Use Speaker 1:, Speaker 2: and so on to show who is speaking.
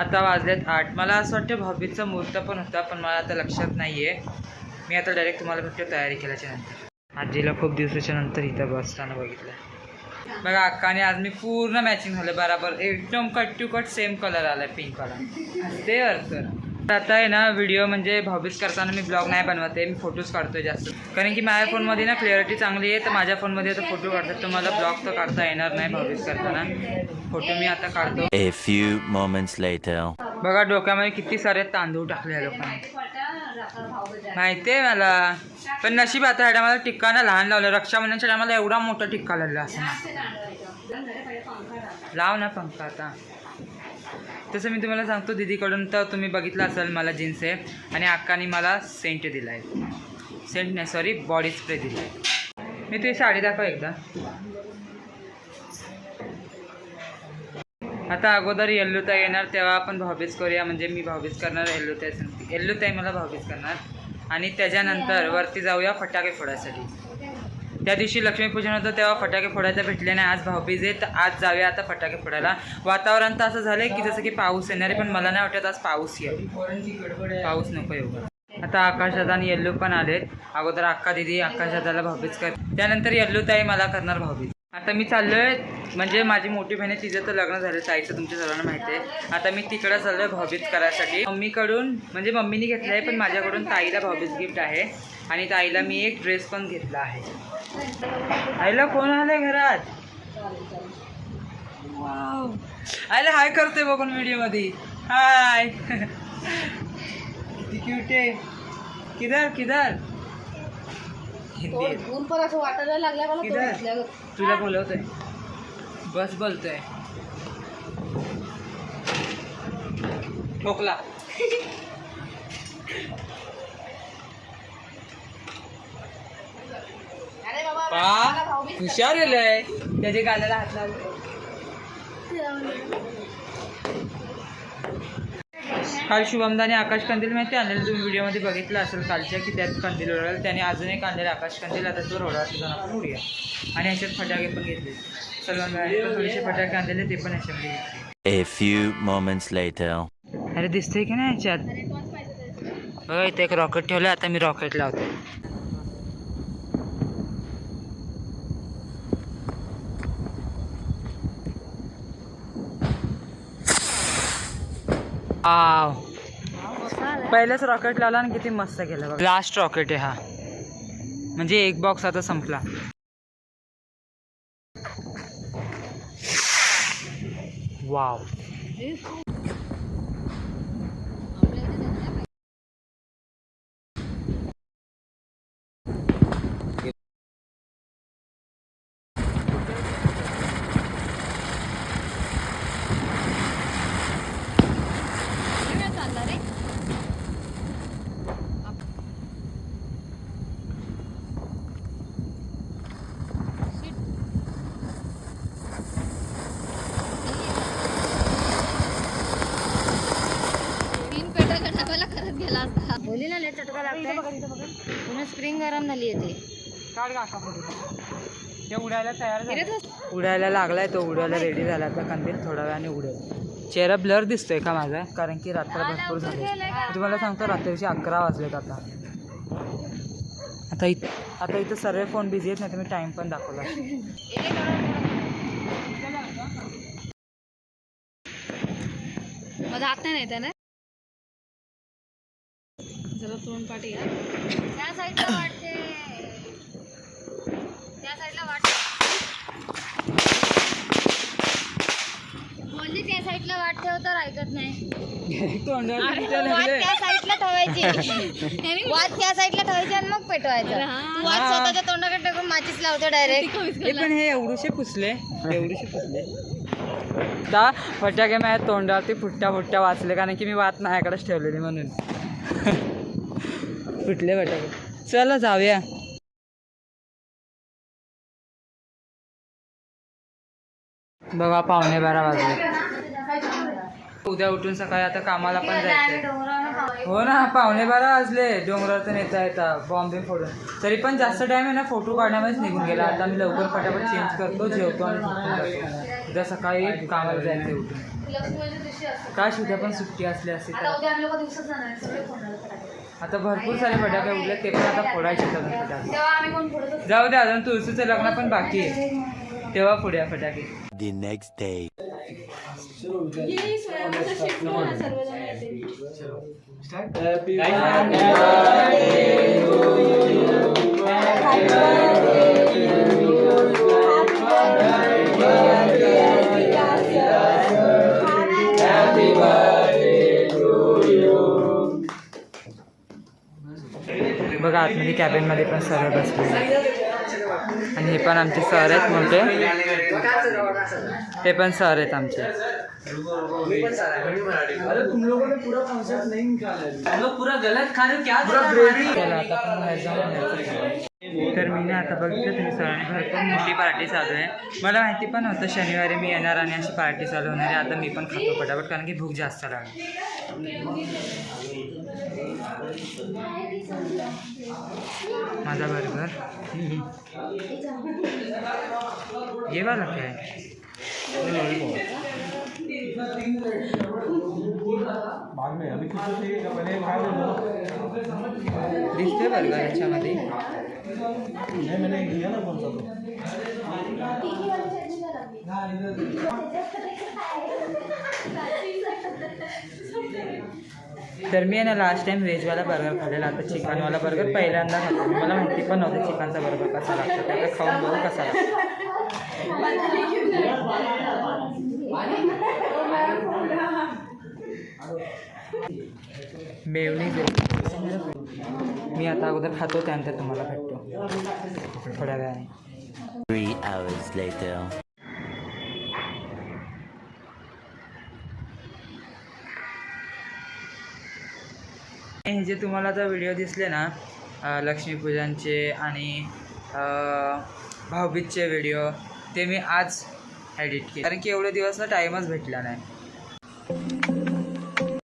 Speaker 1: आता वाजलेत आठ. मला असं वाटतं भाभीचा मुहूर्त पण होता पण मला आता लक्षात नाही आहे मी आता डायरेक्ट तुम्हाला भेटतो तयारी केल्याच्यानंतर. आजीला खूप दिवसाच्या नंतर इथं बसताना बघितलं बघा अक्काने आज मी पूर्ण मॅचिंग झालं बराबर. एकदम cut to cut same colour आला पिंक कलर ते अर्थ आता आहे ना व्हिडिओ म्हणजे भाऊबीज करताना मी ब्लॉग नाही बनवत आहे मी फोटोज काढतोय जास्त. कारण की माझ्या फोनमध्ये ना क्लिअरिटी चांगली आहे तर माझ्या फोनमध्ये आता फोटो काढतात तर मला ब्लॉग तर काढता येणार नाही भाऊबीज करताना. फोटो मी आता काढतो.
Speaker 2: Few moments later.
Speaker 1: बघा डोक्यामध्ये किती सारे तांदूळ टाकले या लोकांनी. माहितीये मला? पण नशीब आता ह्या टायमाला टिक्का ना लहान लावलं रक्षाबंधनच्या टायमाला एवढा मोठा टिक्का लावला असं लाव ना पंखा आता. तसं मी तुम्हाला सांगतो दीदीकडून तर तुम्ही बघितलं असाल मला जीन्स आहे आणि अक्काने मला सेंट दिला आहे सेंट नाही सॉरी बॉडी स्प्रे दिला आहे मी तुझी साडी दाखव एकदा. आता अगोदर येल्लूताई येणार तेव्हा आपण भाऊबीज करूया. म्हणजे मी भाऊबीज करणार सांगते येल्लूताई मला भाऊबीज करणार. आणि त्याच्यानंतर वरती जाऊया फटाके फोडायसाठी. त्या दिवशी लक्ष्मीपूजन होतं तेव्हा फटाके फोडायला भेटले नाही. आज भाऊबीज आहे तर आज जाऊया आता फटाके फोडायला. वातावरण तर असं झालं की जसं की पाऊस येणार आहे पण मला नाही वाटत आज पाऊस येईल. पाऊस नको येऊ. आता आकाशदादा आणि येल्लू पण आलेत. अगोदर अक्का दिदी आकाशदादाला भाऊबीज कर. त्यानंतर येल्लूताई मला करणार भाऊबीज. आता मी चाललोय म्हणजे माझी मोठी बहिणी आहे तिचं तर लग्न झालं ताईचं तुमच्या सर्वांना माहिती आहे. आता मी तिकडं चाललोय भाऊबीज करायसाठी. मम्मीकडून म्हणजे मम्मीने घेतलं आहे पण माझ्याकडून ताईला भाऊबीज गिफ्ट आहे. आणि ताईला मी एक ड्रेस पण घेतला आहे. आईला कोण आलंय घरात? आईला हाय करते बघून व्हिडिओमध्ये. हाय. किती क्यूट आहे. किधर किधर हिंदी आहे.
Speaker 3: ऊन पण असं वाटायला लागलं मला तो
Speaker 1: किधर?
Speaker 3: दिसल्यावर.
Speaker 1: तुला बोलवतोय बस बोलतोय ठोकला
Speaker 3: अरे बाबा
Speaker 1: पा हुशार गेलंय त्याच्या गाल्याला हात लावला काल शुभमदाने आकाश कंदील माहिती आणलेलं तुम्ही व्हिडिओमध्ये बघितलं असेल कालच्या की त्यात कंदील उडवलं त्याने अजून एक आणलेलं आकाश कंदील. आता तो रोडा जाऊन आपण उडूया. आणि ह्याच्यात फटाके पण घेतले. सलमान थोडेसे फटाके आणलेले ते पण ह्याच्यामध्ये घेतले.
Speaker 2: A few moments later.
Speaker 1: अरे दिसतंय की नाही ह्याच्यात बघा इथे एक रॉकेट ठेवलं आता मी रॉकेट लावतो. आव पहिलंच रॉकेट लावला आणि किती मस्त केलं बघा. लास्ट रॉकेट आहे हा. म्हणजे एक बॉक्स आता संपला. वाव
Speaker 3: मुलीला लय चटका लागते पुन्हा स्प्रिंग गरम झाली येते.
Speaker 1: काढ फोटो ते उडायला तयार झाले. उडायला लागलाय तो उडायला रेडी झाला. आता कंदील थोड्या वेळाने उडेल. चेहरा ब्लर दिसतोय का माझा? कारण की रात्र भरपूर झाली. तुम्हाला सांगतो रात्रीचे अकरा वाजलेत आता. आता इत आता इथं सर्व फोन बिझी आहेत नाही तर मी टाइम पण दाखवला.
Speaker 3: माझा हात नाही येत ना? जरा तोंड पाठी घ्या त्या साईडला वाटते. त्या साईडला वाटते. बोलली त्या साईडला वाट ठेव तर ऐकत नाही. वाट त्या साईडला ठेवायची. वाट त्या साईडला ठेवायची आणि मग पेटवायचं. तू वाट
Speaker 1: हा.
Speaker 3: स्वतःच्या तोंडाकडे टाकून माचीस लावतो डायरेक्ट
Speaker 1: पण हे एवढूशे पुसले. एवढूशे पुसले. आता फटाके माझ्या तोंडावरती फुट्ट्या फुट्ट्या वाचले कारण की मी वात माझ्याकडेच ठेवलेली म्हणून. फुटले फटाके चला जाऊया. बघा पावणे बारा वाजले. उद्या उठून सकाळी आता कामाला पण जायचंय. हो ना पावणे बारा वाजले. डोंगरातून येता येता बॉम्बे फोडून. तरी पण जास्त टाइम आहे ना फोटो काढण्यामध्येच निघून गेला. आता मी लवकर फटाफट चेंज करतो जेवतो आणि उद्या सकाळी कामाला जायचं उठून. काश उद्या पण सुट्टी असली असती आता भरपूर सारे फटाके उडले ते पण आता फोडायचे फटाके.
Speaker 3: तेव्हा आम्ही कोण फोडत असतो?
Speaker 1: जाऊ दे अजून तुळशीचं लग्न पण बाकी आहे. तेव्हा पुढे फटाके.
Speaker 2: The next day.
Speaker 1: बघा आतमध्ये कॅबिनमध्ये पण सर बसले आणि हे पण आमचे सर आहेत मोठे. ते पण सर आहेत आमचे. तर मी ना आता बघितलं तुम्ही सरांनी भरपूर मोठी पार्टी चालू आहे. मला माहिती पण होतं शनिवारी मी येणार आणि अशी पार्टी चालू होणार आहे. आता मी पण खातो पटापट कारण की भूक जास्त लागली. माझा बर्गर ये वाला काय? दिसते बर्गर याच्यामध्ये तर मी आहे ना लास्ट टाइम व्हेजवाला बर्गर खाल्लेला. आता चिकनवाला बर्गर पहिल्यांदा खातो. मला माहिती पण नव्हतं चिकनचा बर्गर कसा लागतो. त्याला खाऊन बघू कसा लागतो. मेवणी मी आता अगोदर खातो त्यानंतर तुम्हाला भेटतो. थोड्या वेळाने. हे जे तुम्हाला आता व्हिडिओ दिसले ना लक्ष्मीपूजनचे आणि भाऊबीजचे व्हिडिओ ते मी आज एडिट केले. कारण की एवढे दिवस ना टाईमच भेटला नाही.